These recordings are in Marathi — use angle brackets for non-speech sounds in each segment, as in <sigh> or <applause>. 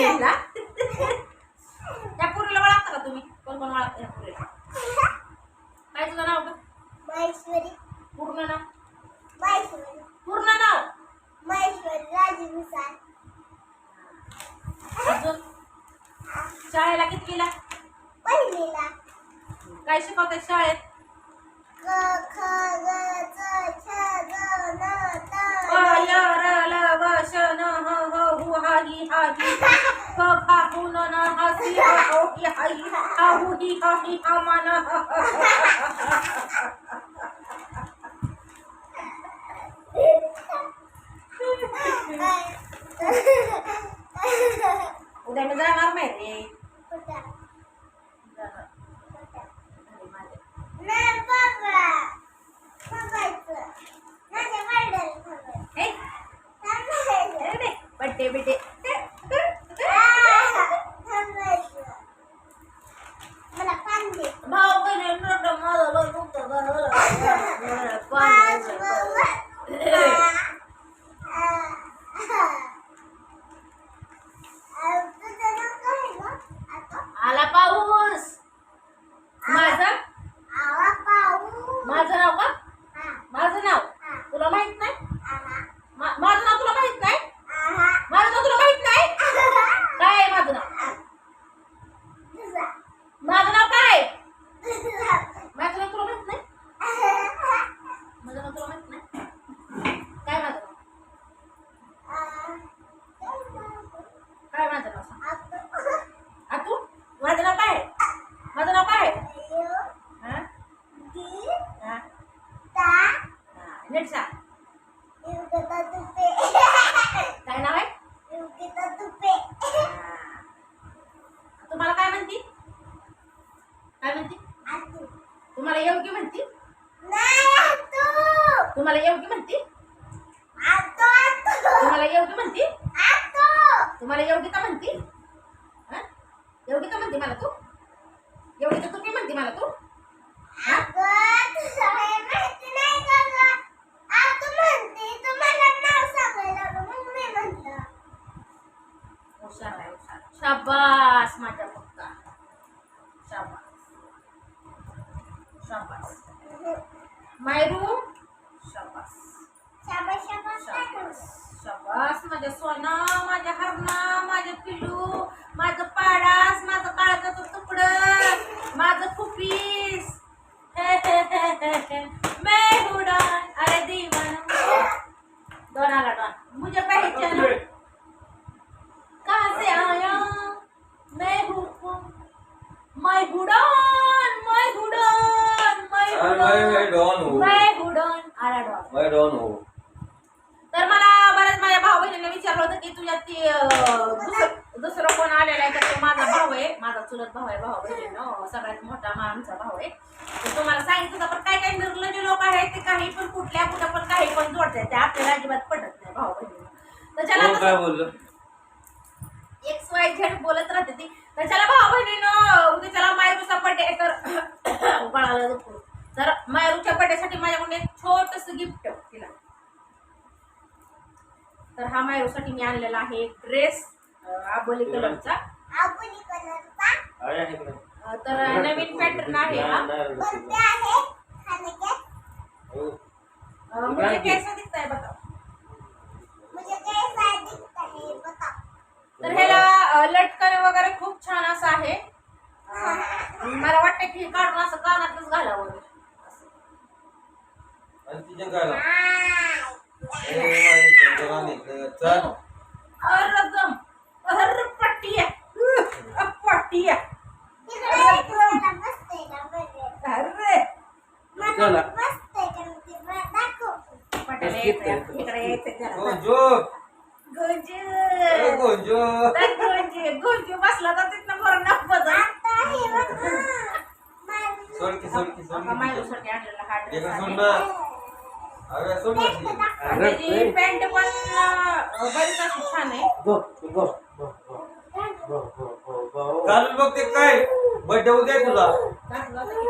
घ्यायला त्या <laughs> पुरीला ओळखता का तुम्ही? कोण कोण ओळखता त्या पुरीला? काय तुझं नाव महेश्वरी पूर्ण नाव? महेश्वरी पूर्ण नाव? महेश्वरी राजीव मिसाळ अजून? शाळेला कितवीला? पहिलीला. काय शिकवतात शाळेत? उद्या मी जाणार नाही रे कुठं? जाणार. कुठं? घरी माझ्या. नाही बाबा. थांबायचं. माझ्या वडिलांनी थांबायचं. हे, थांबायचं. अरे रे, बड्डे बिड्डे. मला. भाऊ बहिणी माझं लय दुखतं गं. Padre हूँ. तर मला बऱ्याच माझ्या भाऊ बहिणीने विचारलं होतं की तुझ्या ती दुसरं दुसरं कोण आलेला आहे तर तो माझा भाऊ आहे. माझा चुलत भाऊ आहे भाऊ बहिणीनं सगळ्यात मोठा मा आमचा भाऊ आहे. तर तुम्हाला सांगितलं होतं पण काही काही निर्लज लोक आहेत ते काही पण कुठल्या कुठं पण काही पण जोडतात ते आपल्याला अजिबात पटत नाही भाऊ बहिणीनं तर कोण कसं- काय बोललं? एक्स वाय झेड बोलत राहते ती. त्याच्याला भाऊ बहिणीनं उद्या त्याला मायरूचा बर्थडे तर <coughs> दुखतो तर मायरूच्या बर्थडेसाठी माझ्याकडून एक छोटस गिफ्ट तर हा मायरूसाठी मी आणलेला आहे एक ड्रेस आबोली कलरचा. आबोली कलरचा. आहे आहे इकडे. अं, तर नवीन पॅटर्न आहे हा. हो. म्हणजे मुझे कैसा दिखता है बता तर ह्याला लटकन वगैरे खूप छान असं आहे. मला वाटतं की हे काढून असं कानातच घालावं. असं. आणि तिच्या काय चल. अरे पट्टिया पट्टिया. अरे. चला. इकडे यायचं जरा. गोंजो. गोंजे. ए, गोंजो. तर गोंजे. गोंजे बसला तर तिथनं बरं नपत आता हे बघ. ना. माझं- सोड की सोड की सोड की. मायरूसाठी आणलेला हा ड्रेस एका सोड आहे ना सोड. त्याची पॅन्ट पण बरीच अशी छान आहे. घालून बघ ते काय. बर्थडे उद्या आहे तुझा की.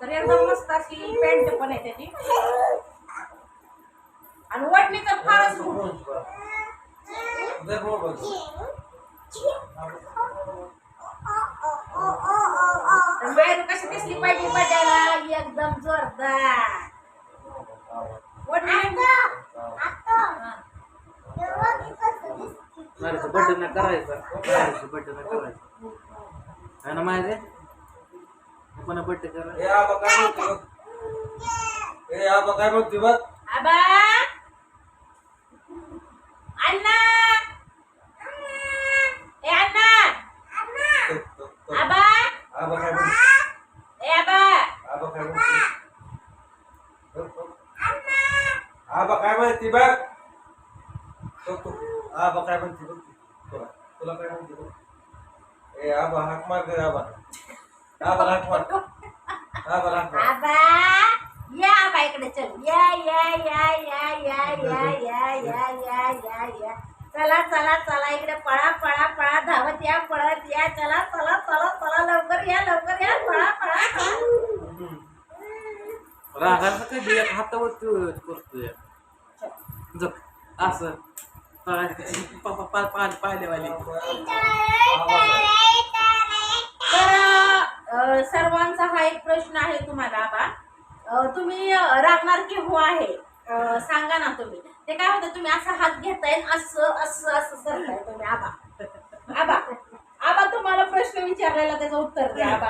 तर एकदम मस्त अशी पॅन्ट पण आहे त्याची. आणि वाटणी तर फारच बाहेर कशी दिसली पाहिजे बड्याला एकदम जोरदार. मारायचं बड्डे ना करायचं मारायचं बड्डे ना करायचं है ना माहिती? पण ए आबा काय म्हणते बघ? ए आबा काय म्हणते बघ? आबा! अण्णा! ए अण्णा! आबा! आबा काय म्हणते? ए आबा! आबा काय म्हणते? आबा काय म्हणते बघ तो तू आबा काय म्हणते बघ तुला तुला काय म्हणते बघ ए आबा हाक मार कर आबा आबा हाक मार आबा हाक मार आबा या आबा इकडे चल या या या या या या या या या या या चला चला चला इकडे पळा पळा पळा धावत या पळत या चला चला चला चला लवकर या लवकर या पळा पळा पळा रागाचं कधी एक हातावरती करतोय असं. पाहिलेवाले तर सर्वांचा हा एक प्रश्न आहे तुम्हाला आबा तुम्ही रागणार की हो आहे? सांगा ना तुम्ही. ते काय होतं तुम्ही असा हात घेताय असं असं असं सरताय तुम्ही आबा. आबा आबा तुम्हाला प्रश्न विचारलेला त्याचं उत्तर द्या आबा.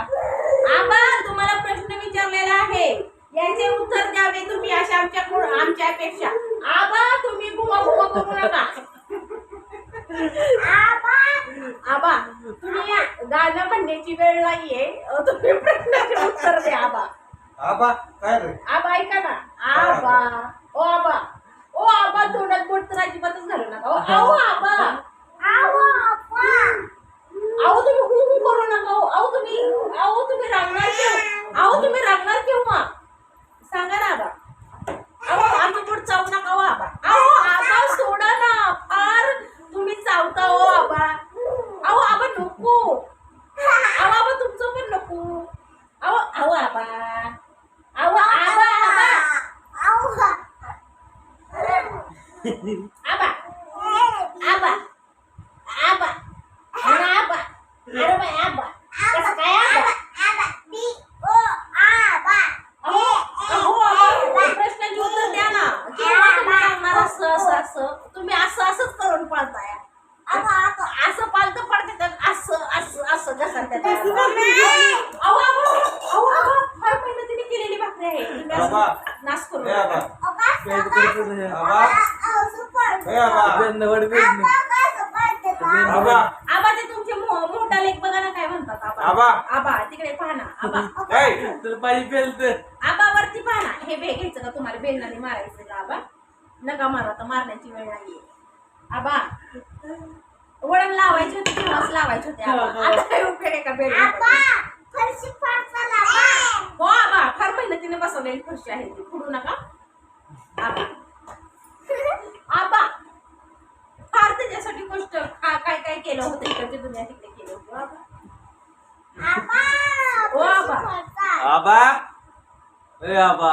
आबा तुम्हाला प्रश्न विचारलेला आहे. याचे उत्तर द्यावे तुम्ही अशा आमच्या अपेक्षा. आबा नका आबा तुम्ही गाणं म्हणण्याची वेळ नाहीये. तुम्ही प्रश्नाचे उत्तर द्या आबा. आबा काय रे? आबा ऐका ना. आबा? ओ आबा. ओ आबा तोंडात बोट तर अजिबातच घालू नका. ओ आओ आबा. आओ तुम्ही हु हु करू नका ओ आओ तुम्ही. आओ तुम्ही रागणार केव्हा आओ तुम्ही रागणार केव्हा सांगा ना आबा. अहो आमचं पोट चावू नका ओ आबा. आओ आबा सोडा ना फार. तुम्ही चावता ओ आबा. अहो आबा नको आओ आबा तुमचं पण नको आओ आओ आबा आओ आबा आबा आबा आबा आबा अरे आबा अरे बाई आबा कसं काय आबा अहो अहो आबा प्रश्नाची उत्तर द्या ना केव्हा तुम्ही सांगणार असं तुम्ही असं असंच करून पळताय. आता आता असं पालतं पडते तर असं असं असं त्यात अहो फार केलेली भाकरी आहे. तुम्ही असं आबा. नाश करू ए आबा ए ते तुमचे मो- मोठा लेख बघा ना काय म्हणतात आबा. आबा. आबा तिकडे पाहा ना आबा. ए तुला पाहिजे पेलत आबा वरती पाहा ना. हे बे घ्यायचं का तुम्हाला बेलनाने मारायचं का आबा? नका मारा तर मारण्याची वेळ नाहीये. आबा वळण लावायचे होते तेव्हाच लावायचे होते? आबा आता काय उपयोग आहे का बेल हो आबा फार मेहनतीने बसवलेली खुर्ची आहे ती. फुडू नका. आबा. <laughs> आबा फार त्याच्यासाठी गोष्ट का- काय काय केलं होतं इकडचे दुनिया तिकडे केलं होतं आबा. ओ आबा. आबा. ए आबा.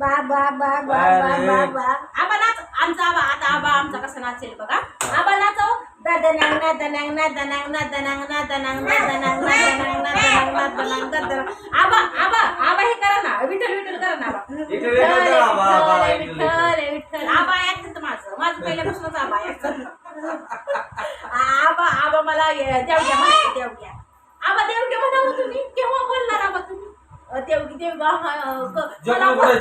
बा बा बा बा बा बा बा आबा नाच आमचा आबा आता आबा आमचा कसा नाचेल बघा आबा नाचव ददनांग ना दनांग ना दनांग ना ना ना ना ना ना ना आबा आबा आबा हे करा ना विठ्ठल विठ्ठल करा ना आबा विठ्ठल विठ्ठल आबा, विठ्ठल आबा ऐकत माझं माझं पहिल्यापासूनच आबा ऐकत आबा आबा मला देव घ्या म्हणा देवग्या आबा देवग्या म्हणावं तुम्ही केव्हा बोलणार आबा हा, क- जपलो मला कुठे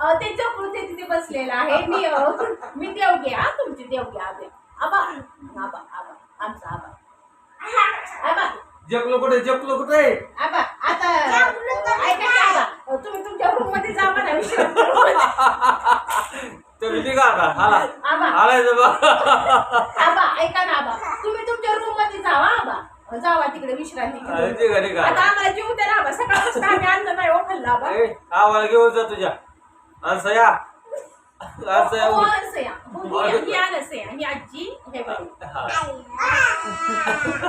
अं, ते चक्रू ते तिथे बसलेलं आहे. मी मी देवगी हा तुमची देवगी आबा आबा आबा आबा आमचा आबा आबा जपलो कुठे जपलो कुठे आबा आता ऐका की आबा अं, तुम्ही तुमच्या रूममध्ये जा म्हणा room. तुम्ही निघा आता. हाला आबा आलाय आबा ऐका ना आबा तुम्ही तुमच्या रूममध्ये जावा आबा जावा तिकडे विश्रांती घेऊन. निघा निघा आता आम्हाला जीव द्या ना आबा सकाळपासून आम्ही अन्न नाही ओखलला आबा ए, आम्हाला घेऊन जा तुझ्या. या असं या हो, अनसया. हो, ही- ही अनसया. ही आजी हे बाई. हा.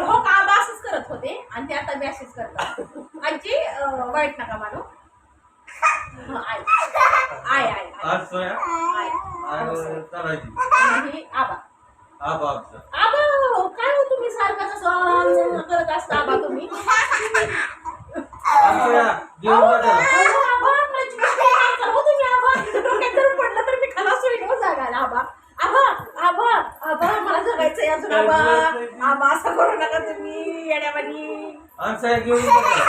हो का आबा असंच करत होते? आणि ते आता बी असेच करतात आजी अं, वाईट नका मानू. हं, आय आय आय आय असं या आय आणि करायची आणि ही आबा. आबा आमचं आबा काय हो तुम्ही सारखंच असं करत असता आबा तुम्ही आमच्या घेऊन जा त्याला. अहो, आबा, माझी डोक्यात हात चालवा तुम्ही, आबा. डोक्यात जर पडलं तर मी खलास होईन हो जागायला, आबा. आबा, आबा, आबा, मला जगायचंय अजून, आबा. आबा, असं करू नका तुम्ही, येड्यावानी. आमच्या घेऊन जा त्याला.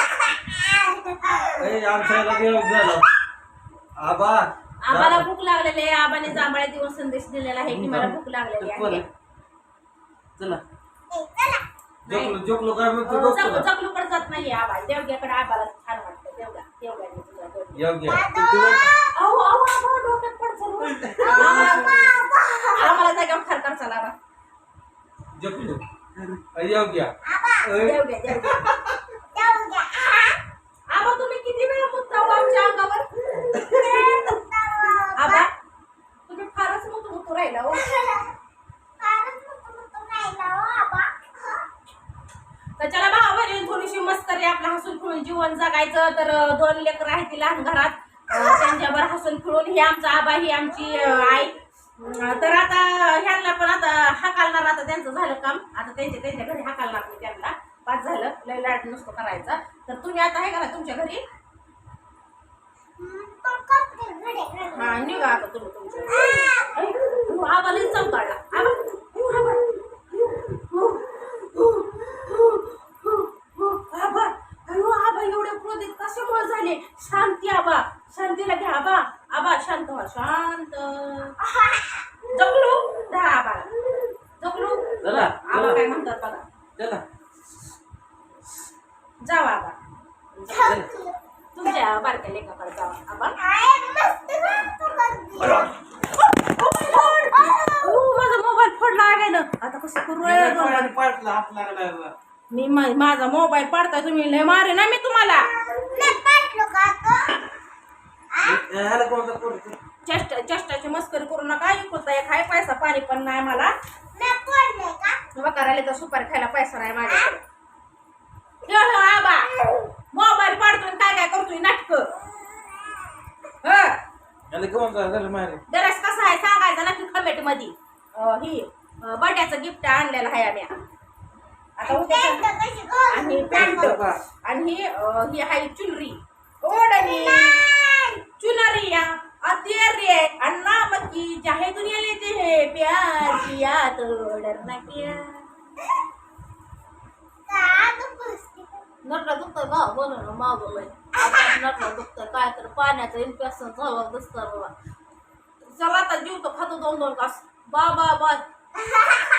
ए, आमच्याला घेऊन झालं आबा आम्हाला भूक लागलेली आहे आबाने जांभळ्या दिवस संदेश दिलेला आहे की मला भूक लागलेली आहे चला. काय म्हणतो. जगलूकडे जात नाहीये आबा देवग्याकडे आबाला छान वाटतं. देवग्या देवग्याने तुझ्या देवग्या. योग्य अहो, अहो, अहो, डोक्यात पडतं. आम्हाला आम्हाला जाग्यावर खरखर चला योग्य. आबा तुम्ही किती वेळा मुद्दा आमच्या अंगावर? <laughs> आबा तुम्ही फारच मुतू मुतू राहिला हो फारच मोठं मोठं राहिलं हो, आबा. तर चला भावा बहिणी थोडीशी मस्करी आपलं हसून खेळून जीवन जगायचं. तर दोन लेकर आहेत लहान घरात. त्यांच्यावर हसून खेळून ही आमचा आबा ही आमची आई. तर आता ह्यांना पण आता हाकालणार आता त्यांचं झालं काम. आता त्यांच्या त्यांच्या घरी हाकालणार मी त्यांना. पाच झालं लय लाट नसतो करायचा. तर तुम्ही आता आहे का तुमच्या घरी. हा निघा आता तुम्ही तुमच्या घरी. ऐ, तू आबा लई चौकाळला आबा तू आबा आबा अयो आबा एवढे क्रोधित कशामुळे झाले शांती आबा शांतीला घ्या आबा आबा शांत व्हा शांत. जगलू धरा आबाला. जगलू. चला, आबा काय म्हणतात बघा. चला. जावा आबा. चला. तुमच्या बारक्या लेखाकडे जावा आबा. माझा मोबाईल फोडला गेलं आता कसं करू रे दोन पायाने पाडला हात लागला याला. मी मा- माझा मोबाईल पाडताय तुम्ही लय मारे ना मी तुम्हाला. नाही पाटलो का तो? ह्याला कोणता पोरं? चेष्टा चेष्टाची मस्करी करू नका. इकडचा एक हाय पैसा पाणी पण नाही मला. करायला तर सुपारी खायला पैसा नाही माझ्याकडे. ह्यो, आबा. मोबाईल पाडतोय काय काय करतोय? नाटक. झालं मारे दरस कसा आहे? सांगायचं नक्की कमेंटमध्ये अं, ही बड्याचं गिफ्ट आणलेलं आहे आम्ही. आता उद्या? आणि पॅन्ट आणि ही अं, ही आहे चुनरी. महिन्याचा इन्फेक्शनचा हवा दिसतात बाबा चला आता जीव तो खातो दोन दोन तास बा बा बाय. <laughs>